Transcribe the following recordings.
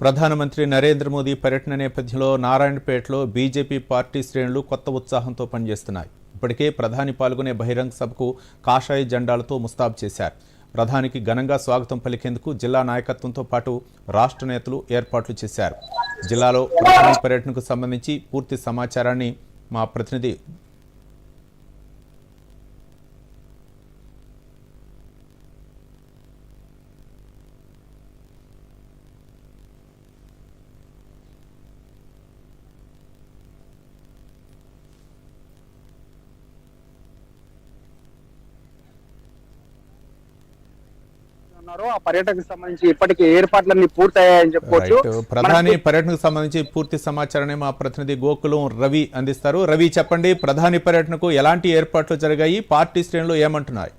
ప్రధానమంత్రి నరేంద్ర మోదీ పర్యటన నేపథ్యంలో నారాయణపేటలో బీజేపీ పార్టీ శ్రేణులు కొత్త ఉత్సాహంతో పనిచేస్తున్నాయి. ఇప్పటికే ప్రధాని పాల్గొనే బహిరంగ సభకు కాషాయ జెండాలతో ముస్తాబు చేశారు. ప్రధానికి ఘనంగా స్వాగతం పలికేందుకు జిల్లా నాయకత్వంతో పాటు రాష్ట్ర నేతలు ఏర్పాట్లు చేశారు. జిల్లాలో ప్రధాని పర్యటనకు సంబంధించి పూర్తి సమాచారాన్ని మా ప్రతినిధి ఉన్నారో ఆ పర్యటనకు సంబంధించి ఇప్పటికే ఏర్పాట్లన్నీ పూర్తయ్యాయని చెప్పుకోవచ్చు. ప్రధాని పర్యటనకు సంబంధించి పూర్తి సమాచారాన్ని మా ప్రతినిధి గోకులం రవి అందిస్తారు. రవి చెప్పండి ప్రధాని పర్యటనకు ఎలాంటి ఏర్పాట్లు జరిగాయి? పార్టీ శ్రేణులు ఏమంటున్నాయి?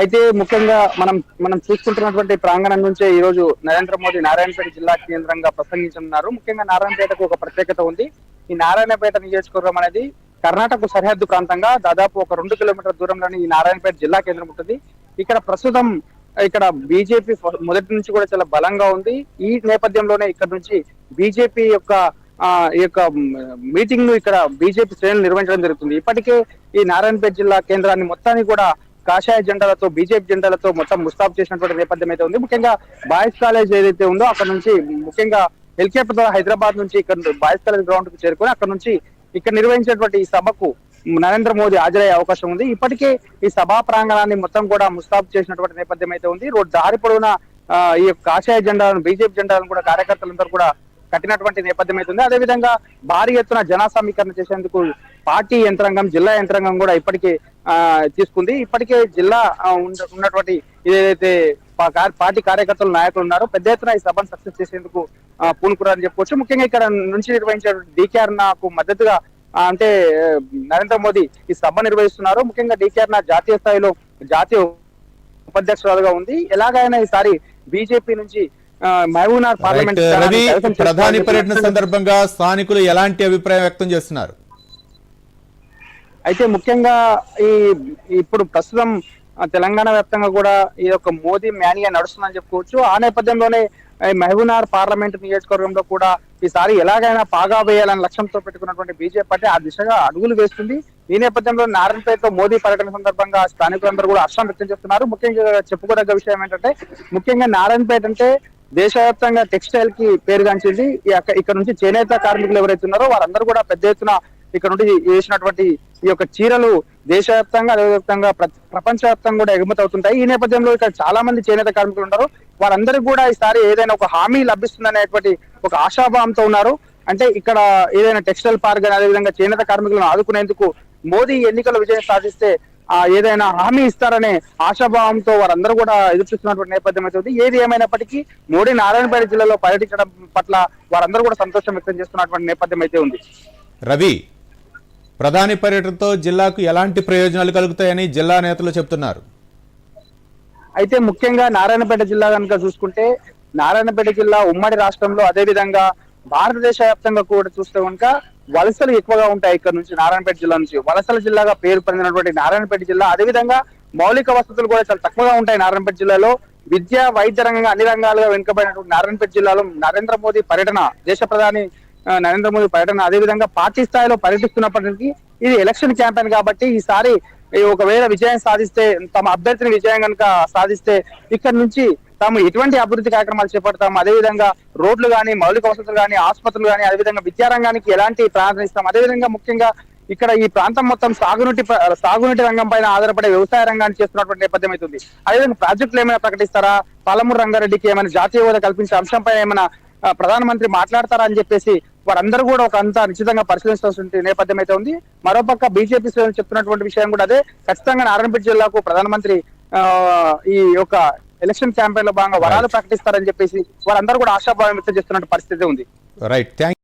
అయితే ముఖ్యంగా మనం మనం చూసుకుంటున్నటువంటి ప్రాంగణం నుంచే ఈ రోజు నరేంద్ర మోదీ నారాయణపేట జిల్లా కేంద్రంగా ప్రసంగించనున్నారు. ముఖ్యంగా నారాయణపేటకు ఒక ప్రత్యేకత ఉంది. ఈ నారాయణపేట నియోజకవర్గం అనేది కర్ణాటక సరిహద్దు ప్రాంతంగా దాదాపు ఒక రెండు కిలోమీటర్ల దూరంలోని ఈ నారాయణపేట జిల్లా కేంద్రం ఉంటుంది. ఇక్కడ ప్రస్తుతం ఇక్కడ బీజేపీ మొదటి నుంచి కూడా చాలా బలంగా ఉంది. ఈ నేపథ్యంలోనే ఇక్కడ నుంచి బీజేపీ యొక్క ఈ యొక్క మీటింగ్ను ఇక్కడ బీజేపీ శ్రేణులు నిర్వహించడం జరుగుతుంది. ఇప్పటికే ఈ నారాయణపేట జిల్లా కేంద్రాన్ని మొత్తాన్ని కూడా కాషాయ జెండాలతో బీజేపీ జెండాలతో మొత్తం ముస్తాబ్ చేసినటువంటి నేపథ్యం అయితే ఉంది. ముఖ్యంగా బాయ్స్ కాలేజ్ ఏదైతే ఉందో అక్కడ నుంచి ముఖ్యంగా హెలికాప్టర్ ద్వారా హైదరాబాద్ నుంచి ఇక్కడ బాయ్స్ కాలేజ్ గ్రౌండ్కు చేరుకొని అక్కడ నుంచి ఇక్కడ నిర్వహించినటువంటి ఈ సభకు నరేంద్ర మోదీ హాజరయ్యే అవకాశం ఉంది. ఇప్పటికే ఈ సభా ప్రాంగణాన్ని మొత్తం కూడా ముస్తాబు చేసినటువంటి నేపథ్యం అయితే ఉంది. రోడ్ దారి పొడవునా ఈ యొక్క కాషాయ జెండాలను బీజేపీ జెండాలను కూడా కార్యకర్తలందరూ కూడా కట్టినటువంటి నేపథ్యం అవుతుంది అదేవిధంగా భారీ ఎత్తున జన సమీకరణ చేసేందుకు పార్టీ యంత్రాంగం జిల్లా యంత్రాంగం కూడా ఇప్పటికే తీసుకుంది. ఇప్పటికే జిల్లా ఉన్న- ఉన్నటువంటి ఏదైతే పార్టీ కార్యకర్తలు నాయకులు ఉన్నారో పెద్ద ఎత్తున ఈ సభను సక్సెస్ చేసేందుకు పూనుకున్నారని చెప్పుకోవచ్చు. ముఖ్యంగా ఇక్కడ నుంచి నిర్వహించే డికేఆర్ నాకు మద్దతుగా అంటే నరేంద్ర మోదీ ఈ సభ నిర్వహిస్తున్నారు. ముఖ్యంగా డికేఆర్ నా జాతీయ స్థాయిలో జాతీయ ఉపాధ్యక్షురాలుగా ఉంది. ఎలాగైనా ఈసారి బీజేపీ నుంచి పార్లమెంట్. రవి ప్రధాని పర్యటన సందర్భంగా స్థానికులు ఎలాంటి అభిప్రాయం వ్యక్తం చేస్తున్నారు? అయితే ముఖ్యంగా ఈ ఇప్పుడు ప్రస్తుతం తెలంగాణ వ్యాప్తంగా కూడా ఈ యొక్క మోదీ మ్యానియా నడుస్తుందని చెప్పుకోవచ్చు. ఆ నేపథ్యంలోనే ఈ మహబూబ్నగర్ పార్లమెంట్ నియోజకవర్గంలో కూడా ఈసారి ఎలాగైనా పాగా వేయాలని లక్ష్యంతో పెట్టుకున్నటువంటి బీజేపీ పార్టీ ఆ దిశగా అడుగులు వేస్తుంది. ఈ నేపథ్యంలో నారాయణపేటలో మోదీ పర్యటన సందర్భంగా స్థానికులందరూ కూడా హర్షం వ్యక్తం చేస్తున్నారు. ముఖ్యంగా చెప్పుకోదగ్గ విషయం ఏంటంటే ముఖ్యంగా నారాయణపేట అంటే దేశవ్యాప్తంగా టెక్స్టైల్కి పేరుగాంచింది ఇక్కడ నుంచి చేనేత కార్మికులు ఎవరైతే ఉన్నారో వారందరూ కూడా పెద్ద ఎత్తున ఇక్కడ నుండి వేసినటువంటి ఈ యొక్క చీరలు దేశవ్యాప్తంగా అదేవిధంగా ప్ర- ప్రపంచవ్యాప్తంగా కూడా ఎగుమతి అవుతుంటాయి. ఈ నేపథ్యంలో ఇక్కడ చాలా మంది చేనేత కార్మికులు ఉన్నారు. వారందరికీ కూడా ఈసారి ఏదైనా ఒక హామీ లభిస్తుందనేటువంటి ఒక ఆశాభావంతో ఉన్నారు. అంటే ఇక్కడ ఏదైనా టెక్స్టైల్ పార్క్ కానీ అదేవిధంగా చేనేత కార్మికులను ఆదుకునేందుకు మోదీ ఎన్నికల విజయం సాధిస్తే ఆ ఏదైనా హామీ ఇస్తారనే ఆశాభావంతో వారందరూ కూడా ఎదురు చూస్తున్నటువంటి నేపథ్యం అయితే ఉంది. ఏది ఏమైనప్పటికీ మోడీ నారాయణపేట జిల్లాలో పర్యటించడం పట్ల వారందరూ కూడా సంతోషం వ్యక్తం చేస్తున్నటువంటి నేపథ్యం అయితే ఉంది. రవి ప్రధాని పర్యటనతో జిల్లాకు ఎలాంటి ప్రయోజనాలు కలుగుతాయని జిల్లా నేతలు చెబుతున్నారు అయితే ముఖ్యంగా నారాయణపేట జిల్లా కనుక చూసుకుంటే నారాయణపేట జిల్లా ఉమ్మడి రాష్ట్రంలో అదే విధంగా భారతదేశ వ్యాప్తంగా కూడా చూస్తే కనుక వలసలు ఎక్కువగా ఉంటాయి ఇక్కడ నుంచి నారాయణపేట జిల్లా నుంచి. వలసల జిల్లాగా పేరు పొందినటువంటి నారాయణపేట జిల్లా అదే విధంగా మౌలిక వసతులు కూడా చాలా తక్కువగా ఉంటాయి నారాయణపేట జిల్లాలో. విద్య వైద్య రంగంగా అన్ని రంగాలుగా వెనుకబడినటువంటి నారాయణపేట జిల్లాలో నరేంద్ర మోదీ పర్యటన దేశ ప్రధాని నరేంద్ర మోదీ పర్యటన అదే విధంగా పార్టీ స్థాయిలో పర్యటిస్తున్నప్పటికీ ఇది ఎలక్షన్ క్యాంపెయిన్ కాబట్టి ఈసారి ఒకవేళ విజయం సాధిస్తే తమ అభ్యర్థిని విజయం కనుక సాధిస్తే ఇక్కడ నుంచి తాము ఎటువంటి అభివృద్ధి కార్యక్రమాలు చేపడతాం అదేవిధంగా రోడ్లు కానీ మౌలిక వసతులు కానీ ఆసుపత్రులు కానీ అదేవిధంగా విద్యారంగానికి ఎలాంటి ప్రాధాన్యత ఇస్తాం? అదేవిధంగా ముఖ్యంగా ఇక్కడ ఈ ప్రాంతం మొత్తం సాగునీటి సాగునీటి రంగం పైన ఆధారపడే వ్యవసాయ రంగాన్ని చేస్తున్నటువంటి నేపథ్యం అవుతుంది. అదేవిధంగా ప్రాజెక్టులు ఏమైనా ప్రకటిస్తారా? పాలమూరు రంగారెడ్డికి ఏమైనా జాతీయ హోదా కల్పించే అంశంపై ఏమైనా ప్రధానమంత్రి మాట్లాడతారా అని చెప్పేసి వారందరూ కూడా ఒక అంత నిశ్చితంగా పరిశీలించాల్సిన నేపథ్యం అయితే ఉంది. మరోపక్క బీజేపీ శ్రేణులు చెప్తున్నటువంటి విషయం కూడా అదే. ఖచ్చితంగా నారాయణపేట జిల్లాకు ప్రధానమంత్రి ఆ, ఈ యొక్క ఎలక్షన్ క్యాంపెయిన్లో భాగంగా వరాలు ప్రకటిస్తారని చెప్పేసి వారందరూ కూడా ఆశాభావం వ్యక్తం చేస్తున్న పరిస్థితి ఉంది. రైట్